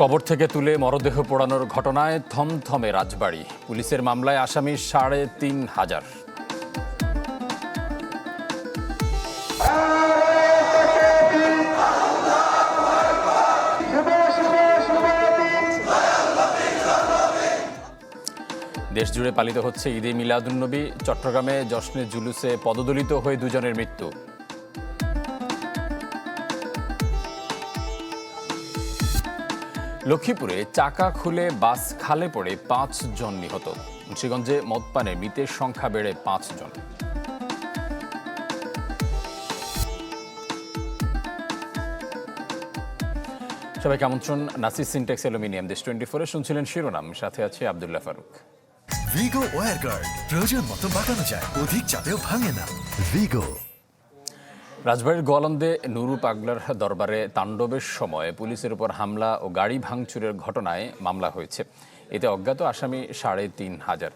কবর থেকে তুলে মরদেহ পোড়ানোর ঘটনায় থমথমে রাজবাড়ি। পুলিশের মামলায় আসামি সাড়ে তিন হাজার। দেশজুড়ে পালিত হচ্ছে ঈদে মিলাদুন্নবী। চট্টগ্রামে জশ্নে জুলুসে পদদলিত হয়ে দুজনের মৃত্যু। লক্ষ্মীপুরে চাকা খুলে বাস খালে পড়ে পাঁচ জন নিহত। মুন্সিগঞ্জে মদপানে মৃতের সংখ্যা বেড়ে পাঁচ জন। সবাইকে আমন্ত্রণ, নাসির সিনটেক্স অ্যালুমিনিয়াম দেশ টোয়েন্টি ফোরে। শুনছিলেন শিরোনাম, সাথে আছে আবদুল্লাহ ফারুক। ভিগো ওয়ার গার্ড, প্রয়োজন মতো বাঁকানো যায়, অধিক চাপেও ভাঙে না। ভিগো। রাজবাড়ির গোয়ালন্দে নুরু পাগলার দরবারে তাণ্ডবের সময় পুলিশের উপর হামলা ও গাড়ি ভাঙচুরের ঘটনায় মামলা হয়েছে। এতে অজ্ঞাত আসামি সাড়ে তিন হাজার।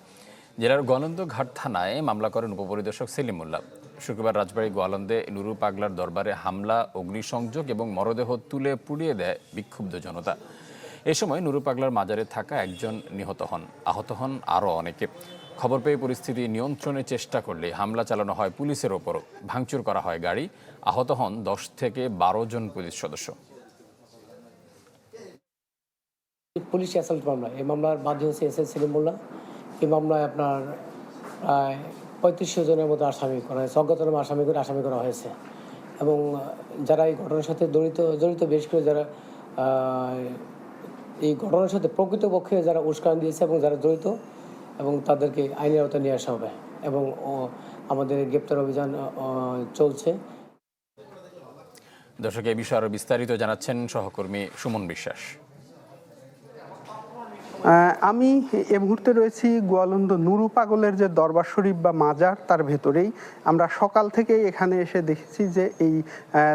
জেলার গোয়ালন্দ ঘাট থানায় মামলা করেন উপপরিদর্শক সেলিমুল্লাহ শুক্রবার রাজবাড়ী গোয়ালন্দে নুরু পাগলার দরবারে হামলা, অগ্নিসংযোগ এবং মরদেহ তুলে পুড়িয়ে দেয় বিক্ষুব্ধ জনতা। এ সময় নুরু পাগলার মাজারে থাকা একজন নিহত হন। আহত হন আরও অনেকে। খবর পেয়ে পরিস্থিতি নিয়ন্ত্রণের চেষ্টা করলে হামলা চালানো হয় পুলিশের ওপরও ভাঙচুর করা হয় গাড়ি। আহত হন দশ থেকে বারো জন পুলিশ সদস্য। পুলিশ অ্যাসাল্ট মামলা এই মামলার বাদী হচ্ছে এস এস সেলিমুল্লাহ এই মামলায় আপনার প্রায় পঁয়ত্রিশশো জনের মতো আসামি করা হয়েছে, অজ্ঞাতনাম আসামি করে আসামি করা হয়েছে। এবং যারা এই ঘটনার সাথে জড়িত জড়িত বেশ করে যারা এই ঘটনার সাথে প্রকৃতপক্ষে যারা উস্কান দিয়েছে এবং যারা জড়িত এবং তাদেরকে আইনের আওতায় নিয়ে আসা হবে এবং আমাদের গ্রেপ্তার অভিযান চলছে। দর্শক এই বিষয়ে আরও বিস্তারিত জানাচ্ছেন সহকর্মী সুমন বিশ্বাস। আমি এ মুহূর্তে রয়েছি গোয়ালন্দ নুরু পাগলের যে দরবার শরীফ বা মাজার তার ভেতরেই। আমরা সকাল থেকে এখানে এসে দেখেছি যে এই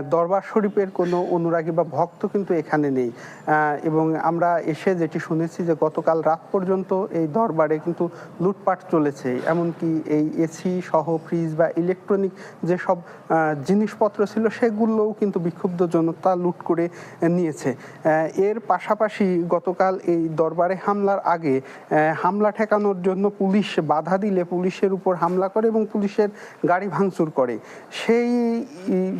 দরবার শরীফের কোনো অনুরাগী বা ভক্ত কিন্তু এখানে নেই। এবং আমরা এসে যেটি শুনেছি যে গতকাল রাত পর্যন্ত এই দরবারে কিন্তু লুটপাট চলেছে। এমনকি এই এসি সহ ফ্রিজ বা ইলেকট্রনিক যেসব আহ, জিনিসপত্র ছিল সেগুলোও কিন্তু বিক্ষুব্ধ জনতা লুট করে নিয়েছে। এর পাশাপাশি গতকাল এই দরবারে হামলার আগে হামলা ঠেকানোর জন্য পুলিশ বাধা দিলে পুলিশের উপর হামলা করে এবং পুলিশের গাড়ি ভাঙচুর করে। সেই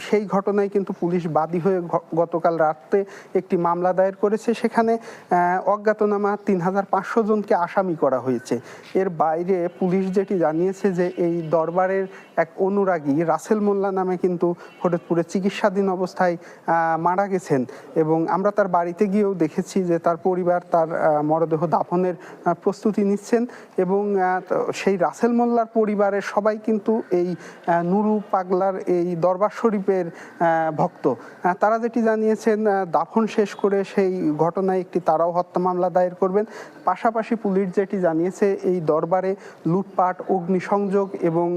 সেই ঘটনায় কিন্তু পুলিশ বাদী হয়ে গতকাল রাতে একটি মামলা দায়ের করেছে। সেখানে অজ্ঞাতনামা তিন হাজার পাঁচশো জনকে আসামি করা হয়েছে। এর বাইরে পুলিশ যেটি জানিয়েছে যে এই দরবারের এক অনুরাগী রাসেল মোল্লা নামে কিন্তু ফরিদপুরে চিকিৎসাধীন অবস্থায় মারা গেছেন। এবং আমরা তার বাড়িতে গিয়েও দেখেছি যে তার পরিবার তার মরদেহ দাফনের প্রস্তুতি নিচ্ছেন এবং সেই রাসেল মোল্লার পরিবারের সবাই কিন্তু এই নুরু পাগলার এই দরবার শরীফের ভক্ত। তারা যেটি জানিয়েছেন দাফন শেষ করে সেই ঘটনায় একটি তারাও হত্যা মামলা দায়ের করবেন। পাশাপাশি পুলিশ যেটি জানিয়েছে, এই দরবারে লুটপাট, অগ্নিসংযোগ এবং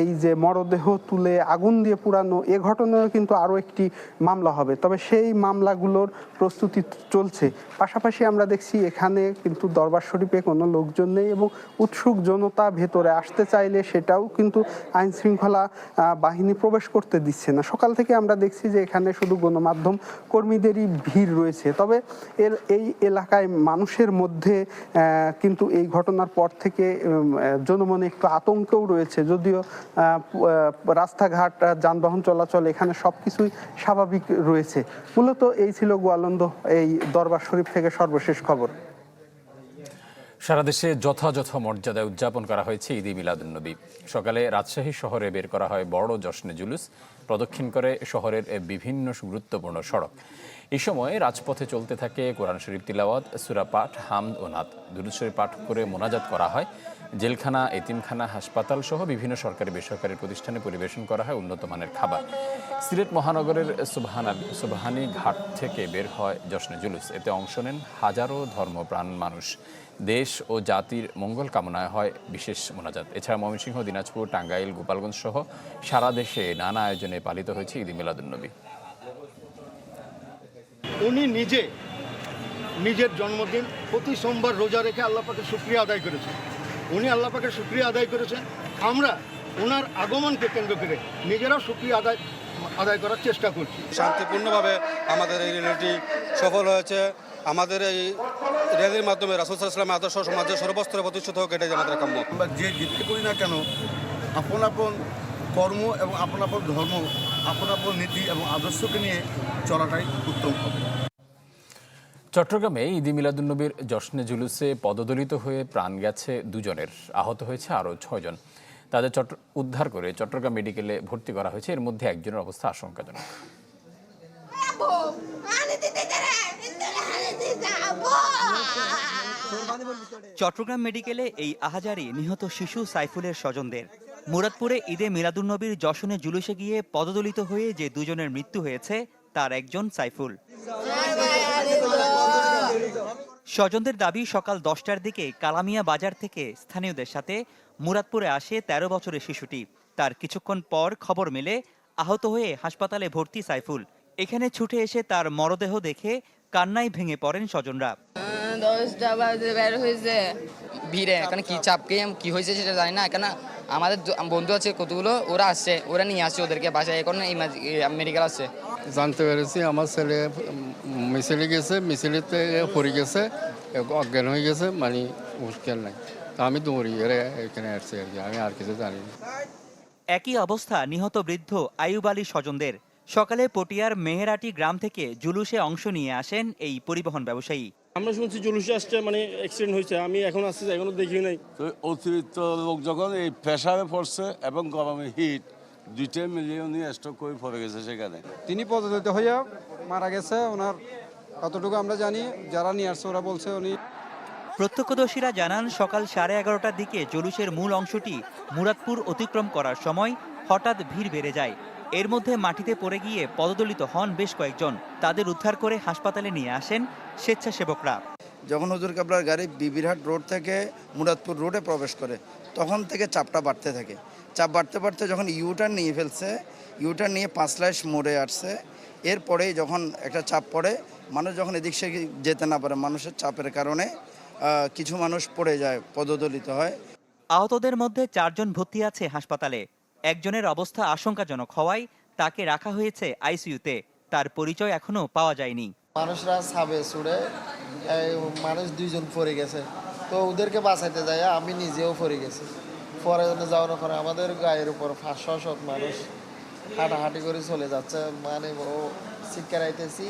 এই যে মরদেহ তুলে আগুন দিয়ে পুরানো এ ঘটনায় কিন্তু আরও একটি মামলা হবে। তবে সেই মামলাগুলোর প্রস্তুতি চলছে। পাশাপাশি আমরা দেখছি এখানে কিন্তু দরবার শরীফে কোনো লোকজন নেই এবং উৎসুক জনতা ভেতরে আসতে চাইলে সেটাও কিন্তু আইন শৃঙ্খলা বাহিনী প্রবেশ করতে দিচ্ছে না। সকাল থেকে আমরা দেখছি যে এখানে শুধু গণমাধ্যম কর্মীদেরই ভিড় রয়েছে। তবে এর, এই এলাকায় মানুষের মধ্যে কিন্তু এই ঘটনার পর থেকে জনমনে একটু আতঙ্কও রয়েছে। যদিও রাস্তাঘাট যানবাহন চলাচল এখানে সব কিছুই স্বাভাবিক রয়েছে। মূলত এই ছিল গোয়ালন্দ, এই দরবার শরীফ থেকে সর্বশেষ খবর। সারা দেশে যথাযথ মর্যাদায় উদযাপন করা হয়েছে ঈদে মিলাদুন্নবী সকালে রাজশাহী শহরে বের করা হয় বড় জশ্নে জুলুস, প্রদক্ষিণ করে শহরের বিভিন্ন গুরুত্বপূর্ণ সড়ক। এই সময় রাজপথে চলতে থাকে কোরআন শরীফ তিলাওয়াত, সুরা পাঠ, হামদ ও নাথ দুরুদ শরীফ পাঠ করে মোনাজাত করা হয়। জেলখানা, এতিমখানা, হাসপাতাল সহ বিভিন্ন সরকারি বেসরকারি প্রতিষ্ঠানে পরিবেশন করা হয় উন্নত মানের খাবার। সিলেট মহানগরের সুবহানা সুবহানি ঘাট থেকে বের হয় জশ্নে জুলুস। এতে অংশ নেন হাজারো ধর্মপ্রাণ মানুষ। দেশ ও জাতির মঙ্গল কামনায় হয় বিশেষ মোনাজাত। এছাড়া ময়মনসিংহ, দিনাজপুর, টাঙ্গাইল, গোপালগঞ্জ সহ সারা দেশে নানা আয়োজনে পালিত হয়েছে ঈদ মিলাদুন্নবী উনি নিজে, নিজের জন্মদিন প্রতি সোমবার রোজা রেখে আল্লাহ পাকের শুক্রিয়া আদায় করেছেন। উনি আল্লাহ পাকের শুক্রিয়া আদায় করেছেন। আমরা ওনার আগমনকে কেন্দ্র করে নিজেরাও শুক্রিয়া আদায় আদায় করার চেষ্টা করছি। শান্তিপূর্ণভাবে আমাদের এই রিলেটি সফল হয়েছে। আমাদের এই র্যালির মাধ্যমে রাসুল সাল্লামের আদর্শ সমাজের সর্বস্তরে প্রতিষ্ঠিত হোক এটাই আমাদের কাম্য। আমরা যে যেতে করি না কেন আপন আপন কর্ম এবং আপন আপন ধর্ম আপন আপন নীতি এবং আদর্শকে নিয়ে চলাটাই উত্তম হবে। চট্টগ্রামে ঈদি মিলাদুন্নবীর জশ্নে জুলুসে পদদলিত হয়ে প্রাণ গেছে দুজনের। আহত হয়েছে আরও ছয়জন তাদের চট্ট উদ্ধার করে চট্টগ্রাম মেডিকেলে ভর্তি করা হয়েছে। এর মধ্যে একজনের অবস্থা আশঙ্কাজনক। চট্টগ্রাম মেডিকেলে এই আহাজারি নিহত শিশু সাইফুলের স্বজনদের। মুরাদপুরে ঈদে মিলাদুন্নবীর যশনে জুলুসে গিয়ে পদদলিত হয়ে যে দুজনের মৃত্যু হয়েছে তার একজন সাইফুল। স্বজনদের দাবি সকাল দশটার দিকে কালামিয়া বাজার থেকে স্থানীয়দের সাথে মুরাদপুরে আসে ১৩ বছরের শিশুটি। তার কিছুক্ষণ পর খবর মেলে আহত হয়ে হাসপাতালে ভর্তি সাইফুল। এখানে ছুটে এসে তার মরদেহ দেখে কান্নায় ভেঙে পড়েন স্বজনরা। দশটা বাজে বের হয়েছে। ভিড়ে এখানে কি চাপ কি কি হয়েছে সেটা জানি না কেন আমাদের বন্ধু আছে কতগুলো? ওরা আসছে ওরা নিয়ে আসছে ওদেরকে বাসায়। এখন মেডিকেল আসছে। জানতে পেরেছি আমার ছেলে মিছিলে গেছে মিছিলেতে পড়ে গেছে অজ্ঞান হয়ে গেছে মানে মুশকিল নাই। তা আমি দৌড়ি এর এখানে আসছি আর কি আমি আর কিছু জানি না। একই অবস্থা নিহত বৃদ্ধ আইয়ুব আলী স্বজনদের। সকালে পটিয়ার মেহেরাটি গ্রাম থেকে জুলুসে অংশ নিয়ে আসেন এই পরিবহন ব্যবসায়ী। আমরা শুনছি জুলুসে আসছে মানে অ্যাক্সিডেন্ট হয়েছে। আমি এখন আসছি এখনও দেখি নাই। তো অতিরিক্ত লোক যখন এই প্রেশারে পড়ছে এবং গরমে হিট দুইটাই মিলিয়ে উনি স্ট্রোক করে পড়ে গেছে সেখানে। তিনি পদদলিত হইয়া মারা গেছে ওনার কতটুকু আমরা জানি যারা নিয়ে আসছে ওরা বলছে উনি প্রত্যক্ষদর্শীরা জানান সকাল সাড়ে এগারোটার দিকে জুলুসের মূল অংশটি মুরাদপুর অতিক্রম করার সময় হঠাৎ ভিড় বেড়ে যায়। এর মধ্যে মাটিতে পড়ে গিয়ে পদদলিত হন বেশ কয়েকজন। তাদের উদ্ধার করে হাসপাতালে নিয়ে আসেন স্বেচ্ছাসেবকরা। যখন হুজুর কাবলার গাড়ি বিবিরহাট রোড থেকে মুরাদপুর রোডে প্রবেশ করে তখন থেকে চাপটা বাড়তে থাকে। চাপ বাড়তে বাড়তে যখন ইউটার্ন নিয়ে ফেলছে ইউটার্ন নিয়ে পাঁচ লাইশ মোড়ে আসছে এরপরেই যখন একটা চাপ পড়ে মানুষ যখন এদিক সেদিক যেতে না পারে মানুষের চাপের কারণে কিছু মানুষ পড়ে যায় পদদলিত হয়। আহতদের মধ্যে চারজন ভর্তি আছে হাসপাতালে। একজনের অবস্থা আশঙ্কাজনক হওয়ায় তাকে রাখা হয়েছে আইসিইউতে। তার পরিচয় এখনও পাওয়া যায়নি। মানুষরা সাবে ছুড়ে মানুষ দুইজন পড়ে গেছে। তো ওদেরকে বাঁচাইতে যায় আমি নিজেও পড়ে গেছি। পরে যাওয়ার পরে আমাদের গায়ের উপর পাঁচশো শত মানুষ হাঁটাহাঁটি করে চলে যাচ্ছে। মানে ও শিক্ষার আইতেছি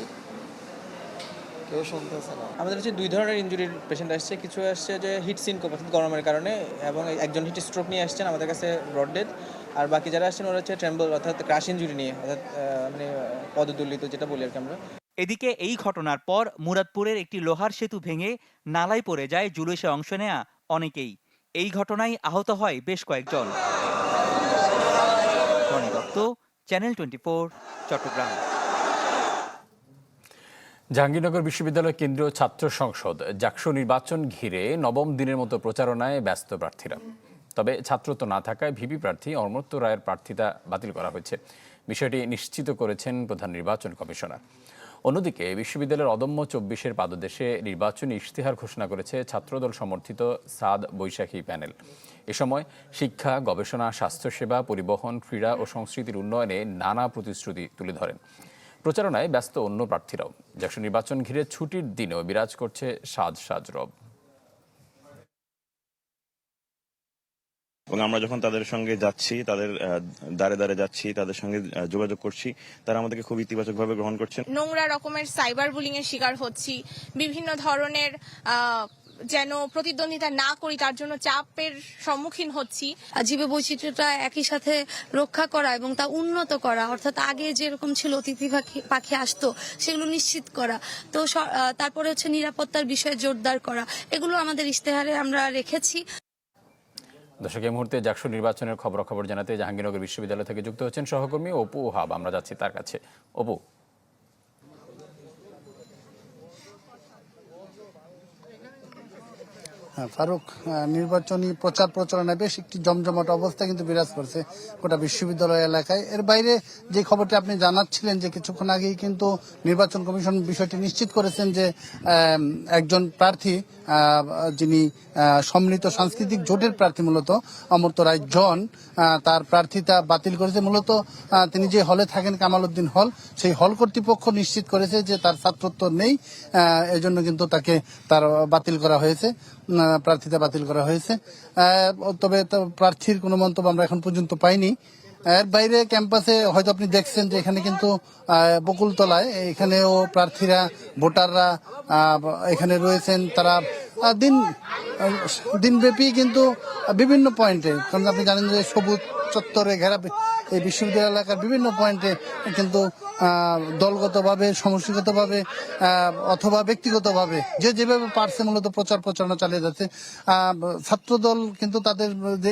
কেউ শুনতেছে না। আমাদের হচ্ছে দুই ধরনের ইঞ্জুরির পেশেন্ট আসছে। কিছু আসছে যে হিট সিনকোপ অর্থাৎ গরমের কারণে এবং একজন হিট স্ট্রোক নিয়ে আসছেন আমাদের কাছে ব্রড ডেথ আর বাকি যারা আসছেন ওরা হচ্ছে ট্রেম্বল অর্থাৎ ক্রাশ ইনজুরি নিয়ে অর্থাৎ মানে আহ, পদদলিত যেটা বলি আর কি আমরা। এদিকে এই ঘটনার পর মুরাদপুরের একটি লোহার সেতু ভেঙে নালায় পড়ে যায় জুলুসে অংশ নেয়া অনেকেই। এই ঘটনায় আহত হয় বেশ কয়েকজন। Dutta channel twenty Chittagong. Jahangirnagar বিশ্ববিদ্যালয় কেন্দ্রীয় ছাত্র সংসদ জাকসু নির্বাচন ঘিরে নবম দিনের মতো প্রচারণায় ব্যস্ত প্রার্থীরা। তবে ছাত্রত্ব না থাকায় ভিপি প্রার্থী অমর্ত্য রায়ের প্রার্থিতা বাতিল করা হয়েছে। বিষয়টি নিশ্চিত করেছেন প্রধান নির্বাচন কমিশনার। অন্যদিকে বিশ্ববিদ্যালয়ের অদম্য চব্বিশের পাদদেশে নির্বাচনী ইশতেহার ঘোষণা করেছে ছাত্রদল সমর্থিত সাদ বৈশাখী প্যানেল। এ সময় শিক্ষা, গবেষণা, স্বাস্থ্যসেবা, পরিবহন, ক্রীড়া ও সংস্কৃতির উন্নয়নে নানা প্রতিশ্রুতি তুলে ধরেন। প্রচারণায় ব্যস্ত অন্য প্রার্থীরাও। জাকসু নির্বাচন ঘিরে ছুটির দিনেও বিরাজ করছে সাজ সাজ রব। এবং আমরা যখন তাদের সঙ্গে যাচ্ছি তাদের দ্বারে দ্বারে যাচ্ছি তাদের সঙ্গে যোগাযোগ করছি তারা আমাদেরকে খুব ইতিবাচকভাবে গ্রহণ করছেন। নোংরা রকমের সাইবার বুলিং এর শিকার হচ্ছি বিভিন্ন ধরনের যেন প্রতিদ্বন্দ্বিতা না করি তার জন্য চাপের সম্মুখীন হচ্ছি। জীব বৈচিত্র্যটা একই সাথে রক্ষা করা এবং তা উন্নত করা অর্থাৎ আগে যেরকম ছিল অতিথি পাখি পাখি আসতো সেগুলো নিশ্চিত করা। তো স- তারপরে হচ্ছে নিরাপত্তার বিষয়ে জোরদার করা এগুলো আমাদের ইশতেহারে আমরা রেখেছি। দর্শক, এই মুহূর্তে জাকসু নির্বাচনের খবর খবর জানাতে জাহাঙ্গীরনগর বিশ্ববিদ্যালয় থেকে যুক্ত হচ্ছেন সহকর্মী অপু হাব। আমরা যাচ্ছি তার কাছে। অপু। ফারুক নির্বাচনী প্রচার প্রচারণায় বেশ একটি জমজমাট অবস্থা কিন্তু বিরাজ করছে গোটা বিশ্ববিদ্যালয় এলাকায়। এর বাইরে যে খবরটি আপনি জানাচ্ছিলেন যে কিছুক্ষণ আগেই কিন্তু নির্বাচন কমিশন বিষয়টি নিশ্চিত করেছেন যে একজন প্রার্থী যিনি সম্মিলিত সাংস্কৃতিক জোটের প্রার্থী মূলত, অমর্ত্য রায় জন তার প্রার্থিতা বাতিল করেছে। মূলত তিনি যে হলে থাকেন কামাল উদ্দিন হল, সেই হল কর্তৃপক্ষ নিশ্চিত করেছে যে তার ছাত্রত্ব নেই এজন্য কিন্তু তাকে তার বাতিল করা হয়েছে। প্রার্থিতা বাতিল করা হয়েছে। তবে প্রার্থীর কোনো মন্তব্য আমরা এখন পর্যন্ত পাইনি। এর বাইরে ক্যাম্পাসে হয়তো আপনি দেখছেন যে এখানে কিন্তু বকুলতলায় এখানেও প্রার্থীরা, ভোটাররা এখানে রয়েছেন। তারা দিন দিনব্যাপী কিন্তু বিভিন্ন পয়েন্টে কারণ আপনি জানেন যে সবুজ চত্বরে ঘেরা এই বিশ্ববিদ্যালয় এলাকার বিভিন্ন পয়েন্টে কিন্তু দলগতভাবে, সমষ্টিগতভাবে অথবা ব্যক্তিগতভাবে যে যেভাবে পারছে মূলত প্রচার প্রচারণা চালিয়ে যাচ্ছে ছাত্রদল কিন্তু তাদের যে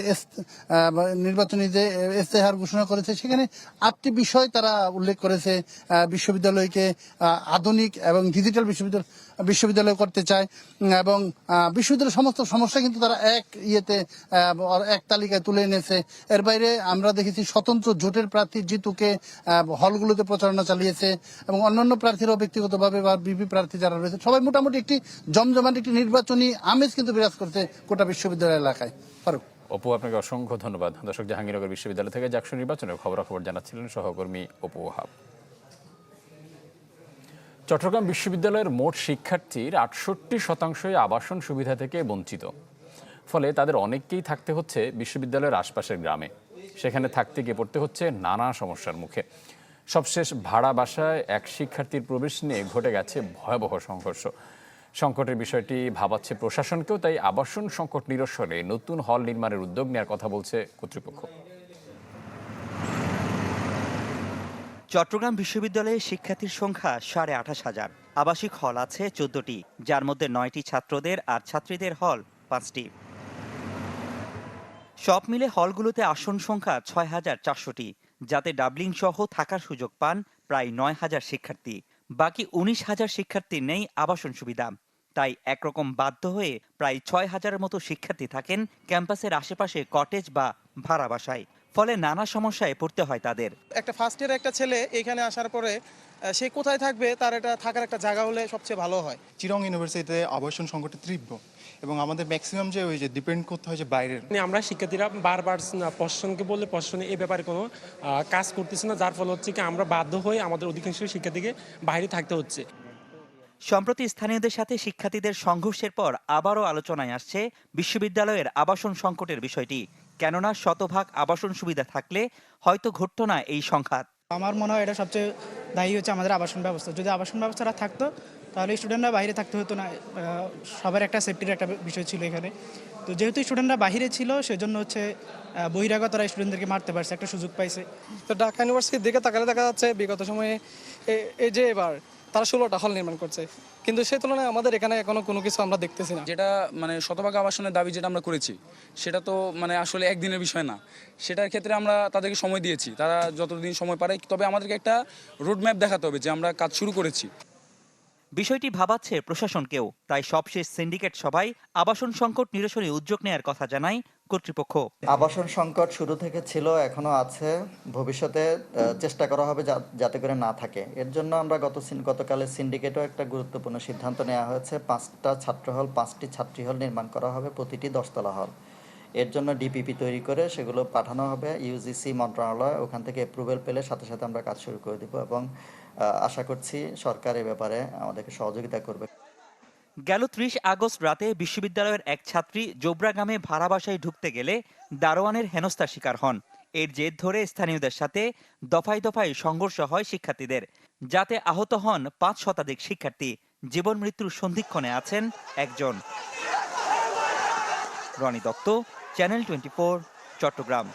নির্বাচনী যে ইস্তেহার ঘোষণা করেছে, সেখানে আটটি বিষয় তারা উল্লেখ করেছে বিশ্ববিদ্যালয়কে আধুনিক এবং ডিজিটাল বিশ্ববিদ্যালয় বিশ্ববিদ্যালয় করতে চায় এবং বিশ্ববিদ্যালয়ের সমস্ত সমস্যা কিন্তু তারা এক ইয়েতে এক তালিকায় তুলে এনেছে। এর বাইরে আমরা দেখেছি স্বতন্ত্র জোটের প্রার্থী জিতুকে হলগুলোতে প্রচারণা চালিয়েছে, এবং অন্যান্য প্রার্থীরাও ব্যক্তিগতভাবে বা বিপি প্রার্থী যারা রয়েছে, সবাই মোটামুটি একটি জমজমাট, একটি নির্বাচনী আমেজ কিন্তু বিরাজ করছে গোটা বিশ্ববিদ্যালয় এলাকায়। ফারুক। অপু, আপনাকে অসংখ্য ধন্যবাদ। দর্শক জাহাঙ্গীরনগর বিশ্ববিদ্যালয় থেকে জাকসু নির্বাচনের খবরাখবর জানাচ্ছিলেন সহকর্মী অপু ওহাব। চট্টগ্রাম বিশ্ববিদ্যালয়ের মোট শিক্ষার্থীর আটষট্টি শতাংশই আবাসন সুবিধা থেকে বঞ্চিত। ফলে তাদের অনেককেই থাকতে হচ্ছে বিশ্ববিদ্যালয়ের আশপাশের গ্রামে। সেখানে থাকতে গিয়ে পড়তে হচ্ছে নানা সমস্যার মুখে। সবশেষ ভাড়া বাসায় এক শিক্ষার্থীর প্রবেশ নিয়ে ঘটে গেছে ভয়াবহ সংঘর্ষ। সংকটের বিষয়টি ভাবাচ্ছে প্রশাসনকেও, তাই আবাসন সংকট নিরসনে নতুন হল নির্মাণের উদ্যোগ নেওয়ার কথা বলছে কর্তৃপক্ষ। চট্টগ্রাম বিশ্ববিদ্যালয়ে শিক্ষার্থীর সংখ্যা সাড়ে আঠাশ হাজার। আবাসিক হল আছে চোদ্দটি, যার মধ্যে নয়টি ছাত্রদের আর ছাত্রীদের হল পাঁচটি। সব মিলে হলগুলোতে আসন সংখ্যা ছয় হাজার চারশোটি, যাতে ডাবলিং সহ থাকার সুযোগ পান প্রায় নয় হাজার শিক্ষার্থী। বাকি উনিশ হাজার শিক্ষার্থী নেই আবাসন সুবিধা। তাই একরকম বাধ্য হয়ে প্রায় ছয় হাজারের মতো শিক্ষার্থী থাকেন ক্যাম্পাসের আশেপাশে কটেজ বা ভাড়া বাসায়। ফলে নানা সমস্যায় পড়তে হয় তাদের। একটা ফার্স্ট ইয়ার একটা ছেলে এখানে আসার পরে সে কোথায় থাকবে তার এটা থাকার একটা জায়গা হলে সবচেয়ে ভালো হয়। চিরং ইউনিভার্সিটিতে আবাসন সংকটে তীব্র এবং আমাদের ম্যাক্সিমাম যে ওই যে ডিপেন্ড করতে হয় যে বাইরের। মানে আমরা শিক্ষার্থীরা বারবার প্রশাসনকে বললে প্রশাসন এই ব্যাপারে কোনো কাজ করতেছে না যার ফলে হচ্ছে কি আমরা বাধ্য হয়ে আমাদের অধিকাংশ শিক্ষার্থীকে বাইরে থাকতে হচ্ছে। সম্প্রতি স্থানীয়দের সাথে শিক্ষার্থীদের সংঘর্ষের পর আবারও আলোচনায় আসছে বিশ্ববিদ্যালয়ের আবাসন সংকটের বিষয়টি। কেননা শতভাগ আবাসন সুবিধা থাকলে হয়তো ঘটত না এই সংঘাত। আমার মনে হয় এটা সবচেয়ে দায়ী হচ্ছে আমাদের আবাসন ব্যবস্থা। যদি আবাসন ব্যবস্থাটা থাকতো তাহলে স্টুডেন্টরা বাইরে থাকতে হতো না। সবার একটা সেফটির একটা বিষয় ছিল এখানে। তো যেহেতু স্টুডেন্টরা বাইরে ছিল সেজন্য হচ্ছে বহিরাগতরা স্টুডেন্টদেরকে মারতে পারছে একটা সুযোগ পাইছে। তো ঢাকা ইউনিভার্সিটির দিকে তাকালে দেখা যাচ্ছে বিগত সময়ে এ- এই যে এবার তারা ষোলোটা হল নির্মাণ করছে। কিন্তু সেই তুলনায় আমাদের এখানে এখনও কোনো কিছু আমরা দেখতেছি না। যেটা মানে শতভাগ আবাসনের দাবি যেটা আমরা করেছি, সেটা তো মানে আসলে একদিনের বিষয় না। সেটার ক্ষেত্রে আমরা তাদেরকে সময় দিয়েছি। তারা যতদিন সময় পারে, তবে আমাদেরকে একটা রোডম্যাপ দেখাতে হবে যে আমরা কাজ শুরু করেছি। বিষয়টি ভাবাচ্ছে প্রশাসনকেও। তাই সবশেষ সিন্ডিকেট সভায় আবাসন সংকট নিরসনে উদ্যোগ নেয়ার কথা জানায় কর্তৃপক্ষ। আবাসন সংকট শুরু থেকে ছিল, এখনও আছে। ভবিষ্যতে চেষ্টা করা হবে যাতে করে না থাকে। এর জন্য আমরা গত গতকালের সিন্ডিকেটও একটা গুরুত্বপূর্ণ সিদ্ধান্ত নেওয়া হয়েছে। পাঁচটা ছাত্র হল পাঁচটি ছাত্রী হল নির্মাণ করা হবে, প্রতিটি দশতলা হল। এর জন্য ডিপিপি তৈরি করে সেগুলো পাঠানো হবে। ইউজিসি মন্ত্রণালয় ওখান থেকে অ্যাপ্রুভেল পেলে সাথে সাথে আমরা কাজ শুরু করে দেবো এবং আশা করছি সরকার এ ব্যাপারে আমাদেরকে সহযোগিতা করবে। গেল ত্রিশ আগস্ট রাতে বিশ্ববিদ্যালয়ের এক ছাত্রী জোবরা গ্রামে ভাড়া বাসায় ঢুকতে গেলে দারোয়ানের হেনস্থার শিকার হন। এর জেদ ধরে স্থানীয়দের সাথে দফায় দফায় সংঘর্ষ হয় শিক্ষার্থীদের, যাতে আহত হন পাঁচ শতাধিক শিক্ষার্থী। জীবন মৃত্যুর সন্ধিক্ষণে আছেন একজন। Roni Dutta channel twenty Chittagong